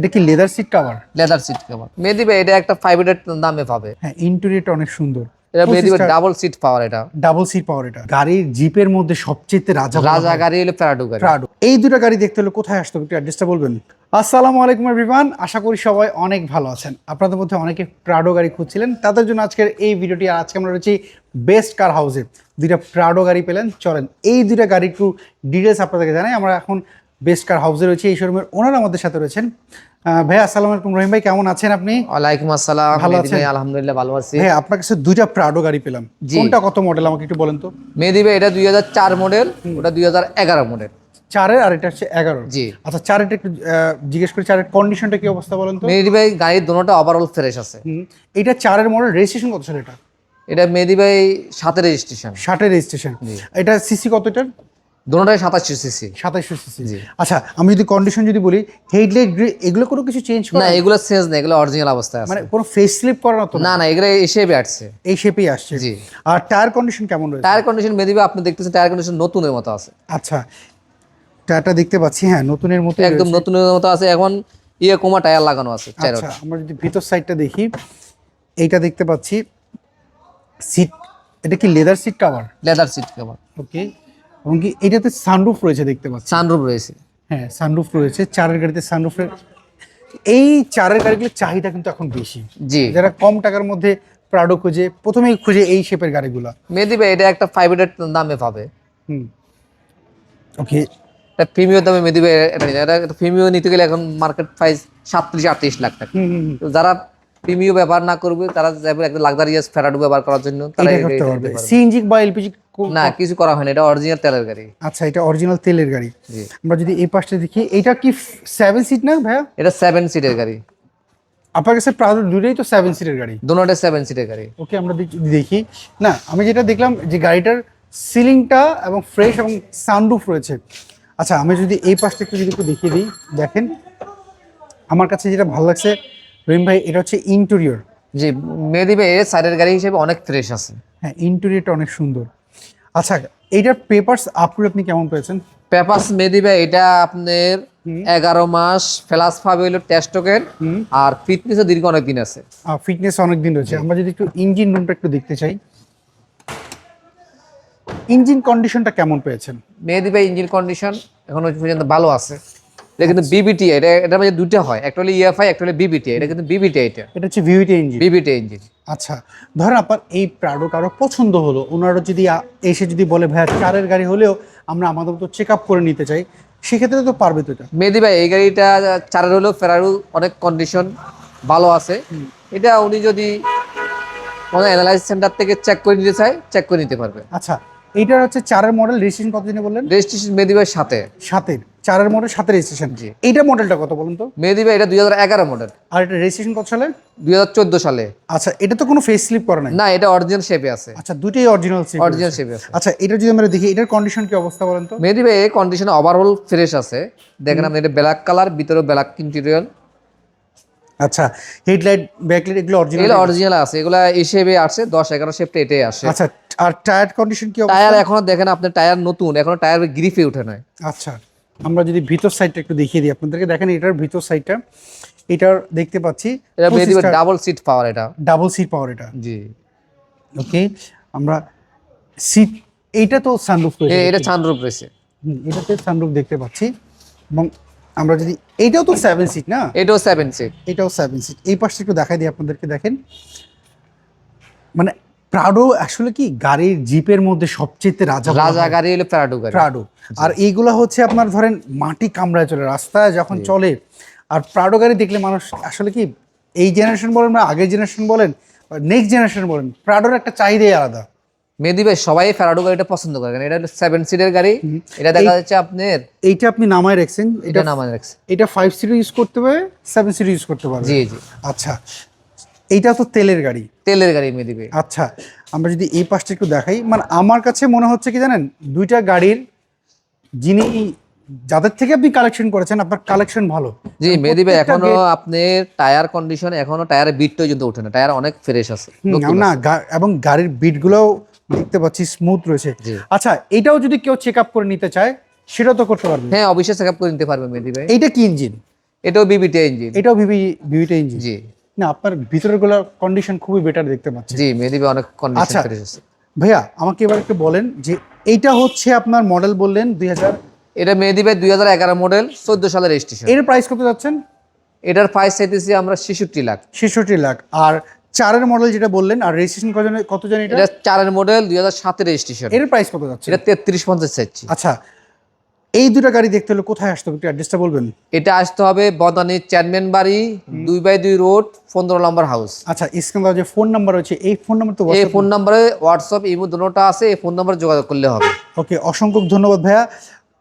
এটা কি leather seat cover leather seat cover Mehedi ভাই এটা একটা ফাইভ হান্ড্রেড দামে পাবে। হ্যাঁ ইন্টেরিয়রটা অনেক সুন্দর। এটা মেহেদি ভাই ডাবল সিট পাওয়ার এটা। ডাবল সিট পাওয়ার এটা। গাড়ির জিপের মধ্যে সবচেয়ে রাজা রাজা গাড়ি হলে প্রাডো গাড়ি। প্রাডো এই দুটো গাড়ি দেখতে হলে কোথায় আসতে হবে একটু অ্যাড্রেসটা বলবেন? আসসালামু আলাইকুম এভরিওয়ান আশা করি সবাই অনেক ভালো আছেন। আপনাদের মধ্যে অনেকে প্রাডো গাড়ি খুঁজছিলেন। তাদের জন্য আজকের এই ভিডিওটি আর আজকে আমরা রয়েছি বেস্ট কার হাউসে দুইটা প্রাডো গাড়ি পেলেন। চলেন এই দুইটা গাড়ি একটু ডিটেলস আপনাদেরকে জানাই। আমরা এখন বেস্ট কার হাউসে রয়েছে এই শোরুমের ওনারা আমাদের সাথে রয়েছেন। ভাইয়া আসসালামু আলাইকুম। রহিম ভাই কেমন আছেন আপনি? ওয়ালাইকুম আসসালাম। ভালো আছেন? আলহামদুলিল্লাহ ভালো আছি। ভাই আপনার কাছে দুইটা প্রাডো গাড়ি পেলাম। কোনটা কত মডেল আমাকে একটু বলেন তো। ভাই এটা দুই হাজার চার মডেল ওটা দুই হাজার এগারো মডেল চারের আর এটা হচ্ছে এগারো জি। আচ্ছা চারেরটা একটু জিজ্ঞেস করি চারের কন্ডিশনটা কি অবস্থা বলেন তো? মেহেদি ভাই গাড়ির দোনোটা ওভারঅল ফ্রেশ আছে। এটা চারের মডেল রেজিস্ট্রেশন কত সালে এটা? এটা মেহেদি ভাই সাথে রেজিস্ট্রেশন ষাটের রেজিস্ট্রেশন এটা সিসি কত এটার? দোনোটাই সাতাশি সিসি সাতাইশশো সিসি আচ্ছা আমি যদি কন্ডিশন যদি বলি হেডলাইট এগুলো কোনো কিছু চেঞ্জ না এগুলো চেঞ্জ না এগুলো অরিজিনাল অবস্থায় আছে। মানে কোনো ফেস স্লিপ করানো তো না? না এগুলো এসে আসছে। এই শেপেই আসছে। জি। আর টায়ার কন্ডিশন কেমন রয়েছে? টায়ার কন্ডিশন ভাই আপনি দেখতেছেন টায়ার কন্ডিশন নতুনের মতো আছে। আচ্ছা টায়ারটা দেখতে পাচ্ছি হ্যাঁ নতুনের মতো একদম নতুনের মতো আছে এখন ইয়ে কোমা টায়ার লাগানো আছে আচ্ছা আমরা যদি ভিতর সাইডটা দেখি এইটা দেখতে পাচ্ছি সিট এটা কি leather seat cover leather seat cover okay এবং কি এটাতে সানরুফ রয়েছে দেখতে পাচ্ছি। সানরুফ রয়েছে। হ্যাঁ সানরুফ রয়েছে চারের গাড়িতে সানরুফের এই চারের গাড়িগুলোর চাহিদা কিন্তু এখন বেশি। জি। যারা কম টাকার মধ্যে প্রাডো খুঁজে প্রথমেই খুঁজে এই শেপের গাড়িগুলো। মেহেদি ভাই এটা একটা ফাইভ হান্ড্রেড দামে পাবে। হুম। ওকে এটা প্রিমিয়ার দামে মেহেদি ভাই এটা এটা একটা নিতে গেলে এখন মার্কেট প্রাইস সাতত্রিশ আটত্রিশ লাখ টাকা। যারা প্রিমিয় ব্যবহার না করবে তারা যাবে একটা লাক্সারিয়াস ফেরাডো ব্যবহার করার জন্য তারা। সিএনজি বা এলপিজি না কিছু করা হয় না এটা অরিজিনাল তেলের গাড়ি। আচ্ছা এটা অরিজিনাল তেলের গাড়ি। আমরা যদি এই পাশটা দেখি এটা কি সেভেন সিট না ভাইয়া? এটা সেভেন সিটের গাড়ি। আপনার কাছে প্রাডো দুটোই তো সেভেন সিটের গাড়ি। দুটোটা সেভেন সিটের গাড়ি। ওকে আমরা দেখি না আমি যেটা দেখলাম যে গাড়িটার সিলিংটা এবং ফ্রেশ এবং সানরুফ রয়েছে। আচ্ছা আমি যদি এই পাশটা একটু যদি একটু দেখিয়ে দিই দেখেন। আমার কাছে যেটা ভালো লাগছে রহিম ভাই এটা হচ্ছে ইন্টেরিয়র যে ভাই এর সাইডের গাড়ি হিসেবে অনেক ফ্রেশ আছে। হ্যাঁ ইন্টেরিয়রটা অনেক সুন্দর। আচ্ছা এইটার পেপারস আপনি আপনি কেমন পেয়েছেন? পেপার্স মেয়ে ভাই এটা আপনার এগারো মাস ফেলাস ফাবেল হলো টেস্টকের আর ফিটনেসও দীর্ঘ অনেক দিন আছে। ফিটনেস অনেক দিন রয়েছে। আমরা যদি একটু ইঞ্জিন রুমটা একটু দেখতে চাই। ইঞ্জিন কন্ডিশনটা কেমন পেয়েছেন? মেহেদি ভাই ইঞ্জিন কন্ডিশন এখনও পর্যন্ত ভালো আছে। এটা কিন্তু বিবিটি এটা এটা মধ্যে দুটো হয় একটা হলো ইএফআই একটা হলো বিবিটি এটা কিন্তু বিবিটি এটা। এটা হচ্ছে ভিভিটি ইঞ্জিন বিবিটি ইঞ্জিন আচ্ছা ধরেন আপনার এই প্রাডো কারও পছন্দ হলো ওনারা যদি এসে যদি বলে ভাইয়া চারের গাড়ি হলেও আমরা আমাদের মতো চেক আপ করে নিতে চাই সেক্ষেত্রে তো পারবে তো এটা। মেহেদি ভাই এই গাড়িটা চারের হলেও ফেরারু অনেক কন্ডিশন ভালো আছে। এটা উনি যদি কোনো অ্যানালাইজ সেন্টার থেকে চেক করে নিতে চায় চেক করে নিতে পারবে। আচ্ছা এইটার হচ্ছে চারের মডেল রেজিস্ট্রেশন কত দিনে বললেন? রেজিস্ট্রেশন মেহেদি ভাইয়ের সাথে। সাতের। চারের মডেল সাথে রেজিস্ট্রেশন জি। এইটা মডেলটা কত বলুন তো? মেহেদি ভাই এটা দুই হাজার এগারো মডেল আর এটা রেজিস্ট্রেশন কত সালে? দুই হাজার চোদ্দ সালে। আচ্ছা এটা তো কোনো ফেস স্লিপ করে নাই? না এটা অরিজিনাল শেপে আছে। আচ্ছা দুটোই অরিজিনাল শেপ অরিজিনাল শেপে আছে। আচ্ছা এটা যদি আমরা দেখি এটার কন্ডিশন কি অবস্থা বলেন তো? মেহেদি ভাই এই কন্ডিশনে ওভারঅল ফ্রেশ আছে। দেখেন আপনি এটা ব্ল্যাক কালার ভিতরে ব্ল্যাক ইন্টেরিয়র আচ্ছা হেডলাইট ব্যাকলাইট এগুলো অরিজিনাল এগুলো অরিজিনাল আছে। এগুলা হিসেবে আসে দশ এগারো শেপটা এটাই আসে। আচ্ছা আর টায়ার কন্ডিশন কি টায়ার এখনও দেখেন আপনার টায়ার নতুন এখনও টায়ার গ্রিফে উঠে নাই। আচ্ছা। আমরা যদি ভিতর সাইডটা একটু দেখিয়ে দিই আপনাদেরকে দেখেন এটার ভিতর সাইডটা এটার দেখতে পাচ্ছি এটা ডাবল সিট পাওয়ার এটা। ডাবল সিট পাওয়ার এটা। জি। ওকে আমরা সিট এইটা তো সানরুফ রয়েছে এটা সানরুফ রয়েছে। হুম, এটাতে সানরুফ দেখতে পাচ্ছি। এবং আমরা যদি এইটাও তো সেভেন সিট না? এটাও সেভেন সিট এটাও সেভেন সিট এই পাশটা একটু দেখাই দিই আপনাদেরকে দেখেন। মানে প্রাডো আসলে কি গাড়ির জিপের মধ্যে সবচেয়ে রাজা রাজা গাড়ি হলো প্রাডো গাড়ি। প্রাডো আর এইগুলা হচ্ছে আপনার ধরেন মাটি কামড়ায় চলে রাস্তায় যখন চলে। আর প্রাডো গাড়ি দেখলে মানুষ আসলে কি এই জেনারেশন বলেন বা আগের জেনারেশন বলেন নেক্সট জেনারেশন বলেন প্রাডোর একটা চাহিদাই আলাদা। মেহেদি ভাই সবাই ফেরাডো গাড়িটা পছন্দ করে কারণ এটা হলো সেভেন সিটের গাড়ি। এটা দেখা যাচ্ছে আপনার এইটা আপনি নামায় রাখছেন। এটা এটা নামাজ রাখছে এটা ফাইভ সিট ইউজ করতে পারবে সেভেন সিট ইউজ করতে পারবে জি জি। আচ্ছা। এইটা তো তেলের গাড়ি। তেলের গাড়ি ভাই আচ্ছা আমরা যদি এই পাশটা একটু দেখাই মানে আমার কাছে মনে হচ্ছে কি জানেন দুইটা গাড়ির যিনি যাদের থেকে আপনি কালেকশন করেছেন আপনার কালেকশন ভালো। জি ভাই এখনও আপনার টায়ার কন্ডিশন এখনও টায়ারের বিট পর্যন্ত ওঠে না। টায়ার অনেক ফ্রেশ আছে না এবং গাড়ির বিটগুলোও দেখতে পাচ্ছি স্মুথ রয়েছে। আচ্ছা এটাও যদি কেউ চেক আপ করে নিতে চায় সেটাও তো করতে পারবে। হ্যাঁ অবশ্যই চেক আপ করে নিতে পারবে মেহেদি ভাই। এইটা কি ইঞ্জিন এটাও বিবিটি ইঞ্জিন এটাও ভিভি ভিভিটা ইঞ্জিন জি। না আপনার ভিতরেরগুলো কন্ডিশন খুবই বেটার দেখতে পাচ্ছি। জি মেহেদিবে অনেক কন্ডিশন আচ্ছা। ভাইয়া আমাকে এবার একটু বলেন যে এইটা হচ্ছে আপনার মডেল বললেন দুই হাজার এটা মেহেদিবে দুই হাজার এগারো মডেল চোদ্দ সালের রেজিস্ট্রেশন এর প্রাইস কত যাচ্ছেন? এটার প্রাইস চাইতেছি আমরা ছেষট্টি লাখ। ছেষট্টি লাখ। আর চারের মডেল যেটা বললেন আর রেজিস্ট্রেশন কত জানি এটা? এটা চারের মডেল দুই হাজার সাতের রেজিস্ট্রেশন এর প্রাইস কত যাচ্ছে? এটা তেত্রিশ পঞ্চাশ চাইছি। আচ্ছা এই দুটা গাড়ি দেখতে হলে কোথায় আসতে হবে? একটু অ্যাড্রেসটা বলবেন? এটা আসতে হবে বদানির চেয়ারম্যান বাড়ি দুই বাই দুই রোড পনেরো নম্বর হাউস আচ্ছা স্ক্রিন যে ফোন নাম্বার রয়েছে এই ফোন নাম্বার তো এই ফোন নাম্বারে হোয়াটসঅ্যাপ ইমো দুটোটা আছে এই ফোন নাম্বারে যোগাযোগ করলে হবে। ওকে অসংখ্য ধন্যবাদ ভাইয়া।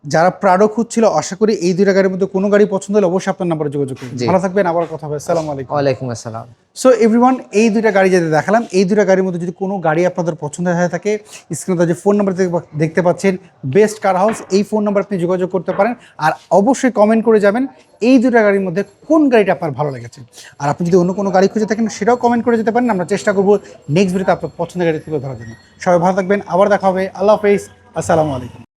যারা প্রাডো খুঁজছিল আশা করি এই দুইটা গাড়ির মধ্যে কোনো গাড়ি পছন্দ হলে অবশ্যই আপনার নাম্বারে যোগাযোগ করুন। ভালো থাকবেন আবার কথা হবে। আসসালামু আলাইকুম। ওয়ালাইকুম আসসালাম। সো এভরিওয়ান এই দুইটা গাড়ি যেটা দেখালাম এই দুইটা গাড়ির মধ্যে যদি কোনো গাড়ি আপনাদের পছন্দ হয়ে থাকে স্ক্রিনে যে ফোন নাম্বার দেখতে পাচ্ছেন বেস্ট কার হাউস এই ফোন নাম্বার আপনি যোগাযোগ করতে পারেন। আর অবশ্যই কমেন্ট করে যাবেন এই দুটা গাড়ির মধ্যে কোন গাড়িটা আপনার ভালো লেগেছে। আর আপনি যদি অন্য কোনো গাড়ি খুঁজে থাকেন সেটাও কমেন্ট করে যেতে পারেন। আমরা চেষ্টা করব নেক্সট ভিডিওতে আপনার পছন্দের গাড়ি তুলে ধরার জন্য। সবাই ভালো থাকবেন আবার দেখা হবে। আল্লাহ হাফেজ। আসসালামু আলাইকুম।